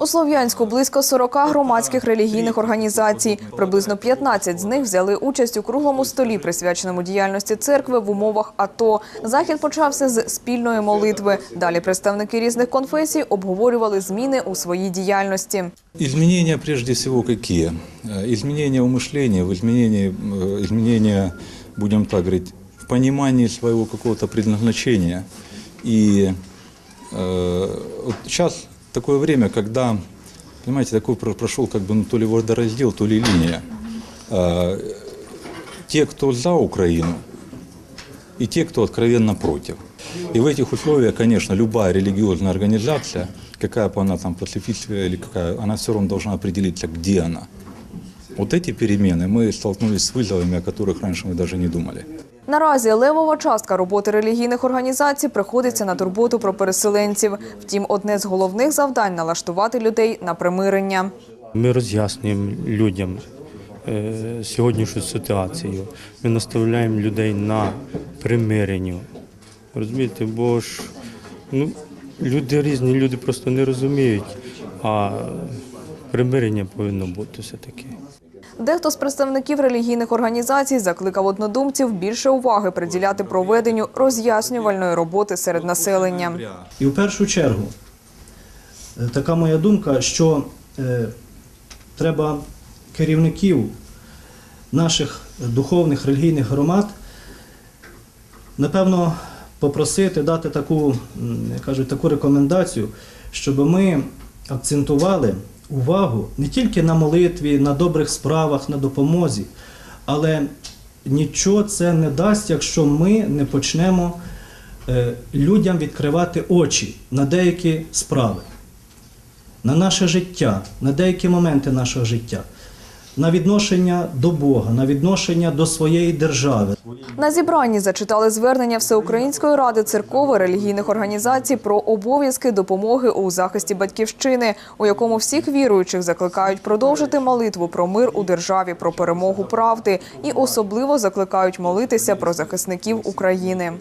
У Слов'янську близько 40 громадських релігійних організацій. Приблизно 15 з них взяли участь у круглому столі, присвяченому діяльності церкви в умовах АТО. Захід почався з спільної молитви. Далі представники різних конфесій обговорювали зміни у своїй діяльності. Изменения прежде всего какие? Э, Изменения в мышлении, в изменении, э, изменения, будем так говорить, в понимании своего какого-то предназначения. И э, вот сейчас такое время, когда, понимаете, такой про- прошел как бы ну, то ли водораздел, то ли линия. Э, те, кто за Украину, и те, кто откровенно против. И в этих условиях, конечно, любая религиозная организация, какая бы она там пацифистская или какая, она все равно должна определиться, где она. Вот эти перемены мы столкнулись с вызовами, о которых раньше мы даже не думали. Наразі левова частка роботи релігійних організацій приходиться на турботу про переселенців. Втім, одне з головних завдань налаштувати людей на примирення. Ми роз'яснюємо людям е, сьогоднішню ситуацію. Ми наставляємо людей на примиренню. Розумієте, бо ж ну, люди різні, люди просто не розуміють, а примирення повинно бути все-таки. Дехто з представників релігійних організацій закликав однодумців більше уваги приділяти проведенню роз'яснювальної роботи серед населення. І в першу чергу, е, така моя думка, що е, треба керівників наших духовних релігійних громад, напевно, попросити дати таку, кажуть, таку рекомендацію, щоб ми акцентували увагу не тільки на молитві, на добрих справах, на допомозі, але нічого це не дасть, якщо ми не почнемо е, людям відкривати очі на деякі справи, на наше життя, на деякі моменти нашого життя, на відношення до Бога, на відношення до своєї держави. На зібранні зачитали звернення Всеукраїнської ради церков і релігійних організацій про обов'язки допомоги у захисті батьківщини, у якому всіх віруючих закликають продовжити молитву про мир у державі, про перемогу правди і особливо закликають молитися про захисників України.